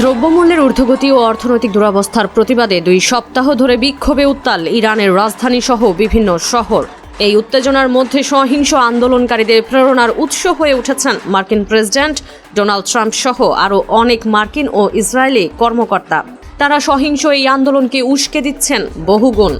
দ্রব্যমূল্যের ঊর্ধ্বগতি ও অর্থনৈতিক দুরবস্থার প্রতিবাদে দুই সপ্তাহ ধরে বিক্ষোভে উত্তাল ইরানের রাজধানী সহ বিভিন্ন শহর। এই উত্তেজনার মধ্যে সহিংস আন্দোলনকারীদের প্রেরণার উৎস হয়ে উঠেছেন মার্কিন প্রেসিডেন্ট ডোনাল্ড ট্রাম্প সহ আরও অনেক মার্কিন ও ইসরায়েলি কর্মকর্তা। তারা সহিংস এই আন্দোলনকে উস্কে দিচ্ছেন বহুগুণ।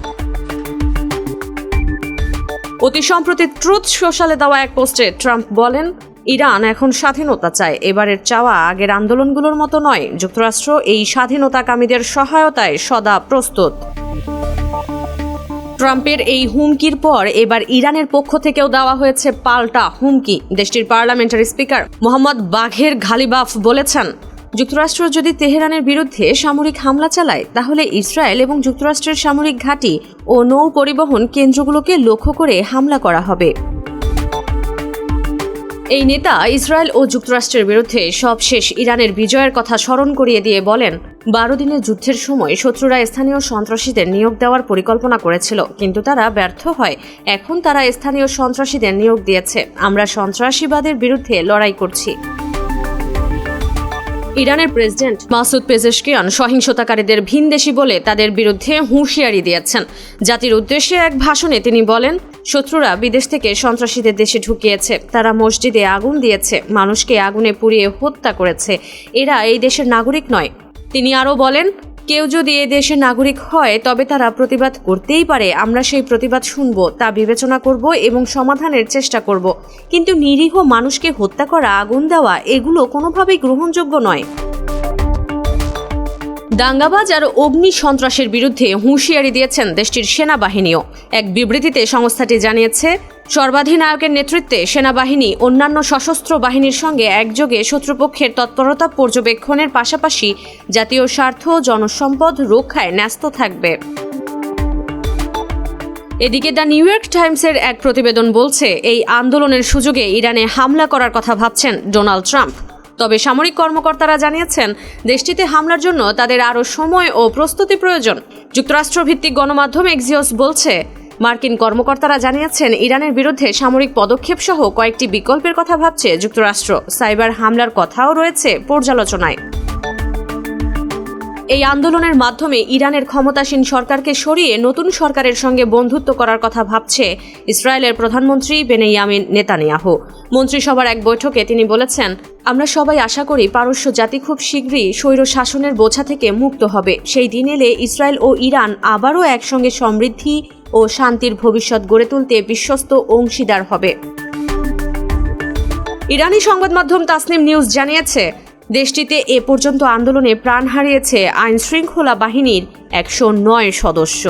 অতি সম্প্রতি ট্রুথ সোশ্যালে দেওয়া এক পোস্টে ট্রাম্প বলেন ইরান এখন স্বাধীনতা চায়। এবারের চাওয়া আগের আন্দোলনগুলোর মতো নয়। যুক্তরাষ্ট্র এই স্বাধীনতাকামীদের সহায়তায় সদা প্রস্তুত। ট্রাম্পের এই হুমকির পর এবার ইরানের পক্ষ থেকেও দেওয়া হয়েছে পাল্টা হুমকি, দেশটির পার্লামেন্টারি স্পিকার মোহাম্মদ বাঘের ঘালিবাফ বলেছেন। যুক্তরাষ্ট্র যদি তেহরানের বিরুদ্ধে সামরিক হামলা চালায়, তাহলে ইসরায়েল এবং যুক্তরাষ্ট্রের সামরিক ঘাঁটি ও নৌ পরিবহন কেন্দ্রগুলোকে লক্ষ্য করে হামলা করা হবে। এই নেতা ইসরায়েল ও যুক্তরাষ্ট্রের বিরুদ্ধে সবশেষ ইরানের বিজয়ের কথা স্মরণ করিয়ে দিয়ে বলেন, বারো দিনের যুদ্ধের সময় শত্রুরা স্থানীয় সন্ত্রাসীদের নিয়োগ দেওয়ার পরিকল্পনা করেছিল, কিন্তু তারা ব্যর্থ হয়। এখন তারা স্থানীয় সন্ত্রাসীদের নিয়োগ দিয়েছে। আমরা সন্ত্রাসীবাদের বিরুদ্ধে লড়াই করছি। ইরানের প্রেসিডেন্ট মাসুদ পেজেশকিয়ান সহিংসতাকারীদের ভিনদেশি বলে তাদের বিরুদ্ধে হুঁশিয়ারি দিয়েছেন। জাতির উদ্দেশ্যে এক ভাষণে তিনি বলেন শত্রুরা বিদেশ থেকে সন্ত্রাসীদের দেশে ঢুকিয়েছে। তারা মসজিদে আগুন দিয়েছে। মানুষকে আগুনে পুড়িয়ে হত্যা করেছে। এরা এই দেশের নাগরিক নয়। তিনি আরও বলেন, কেউ যদি এ দেশের নাগরিক হয়, তবে তারা প্রতিবাদ করতেই পারে। আমরা সেই প্রতিবাদ শুনব, তা বিবেচনা করব এবং সমাধানের চেষ্টা করব। কিন্তু নিরীহ মানুষকে হত্যা করা, আগুন দেওয়া, এগুলো কোনোভাবেই গ্রহণযোগ্য নয়। দাঙ্গাবাজ আর অগ্নি সন্ত্রাসের বিরুদ্ধে হুঁশিয়ারি দিয়েছেন দেশটির সেনাবাহিনীও। এক বিবৃতিতে সংস্থাটি জানিয়েছে, সর্বাধিনায়কের নেতৃত্বে সেনাবাহিনী অন্যান্য সশস্ত্র বাহিনীর সঙ্গে একযোগে শত্রুপক্ষের তৎপরতা পর্যবেক্ষণের পাশাপাশি জাতীয় স্বার্থ জনসম্পদ রক্ষায় ন্যস্ত থাকবে। এদিকে দ্য নিউ ইয়র্ক টাইমসের এক প্রতিবেদন বলছে, এই আন্দোলনের সুযোগে ইরানে হামলা করার কথা ভাবছেন ডোনাল্ড ট্রাম্প। তবে সামরিক কর্মকর্তারা জানিয়েছেন, দেশটিতে হামলার জন্য তাদের আরও সময় ও প্রস্তুতি প্রয়োজন। যুক্তরাষ্ট্রভিত্তিক গণমাধ্যম এক্সিওস বলছে, মার্কিন কর্মকর্তারা জানিয়েছেন, ইরানের বিরুদ্ধে সামরিক পদক্ষেপ সহ কয়েকটি বিকল্পের কথা ভাবছে যুক্তরাষ্ট্র। সাইবার হামলার কথাও রয়েছে পর্যালোচনায়। এই আন্দোলনের মাধ্যমে ইরানের ক্ষমতাসীন সরকারকে সরিয়ে নতুন সরকারের সঙ্গে বন্ধুত্ব করার কথা ভাবছে ইসরায়েলের প্রধানমন্ত্রী বেনেয়ামিন নেতানিয়াহু। মন্ত্রিসভার এক বৈঠকে তিনি বলেছেন, আমরা সবাই আশা করি পারস্য জাতি খুব শীঘ্রই স্বৈর শাসনের বোঝা থেকে মুক্ত হবে। সেই দিন এলে ইসরায়েল ও ইরান আবারও একসঙ্গে সমৃদ্ধি ও শান্তির ভবিষ্যৎ গড়ে তুলতে বিশ্বস্ত অংশীদার হবে। ইরানি সংবাদ মাধ্যম তাসনিম নিউজ জানিয়েছে দেশটিতে এ পর্যন্ত আন্দোলনে প্রাণ হারিয়েছে আইন শৃঙ্খলা বাহিনীর একশো নয় সদস্য।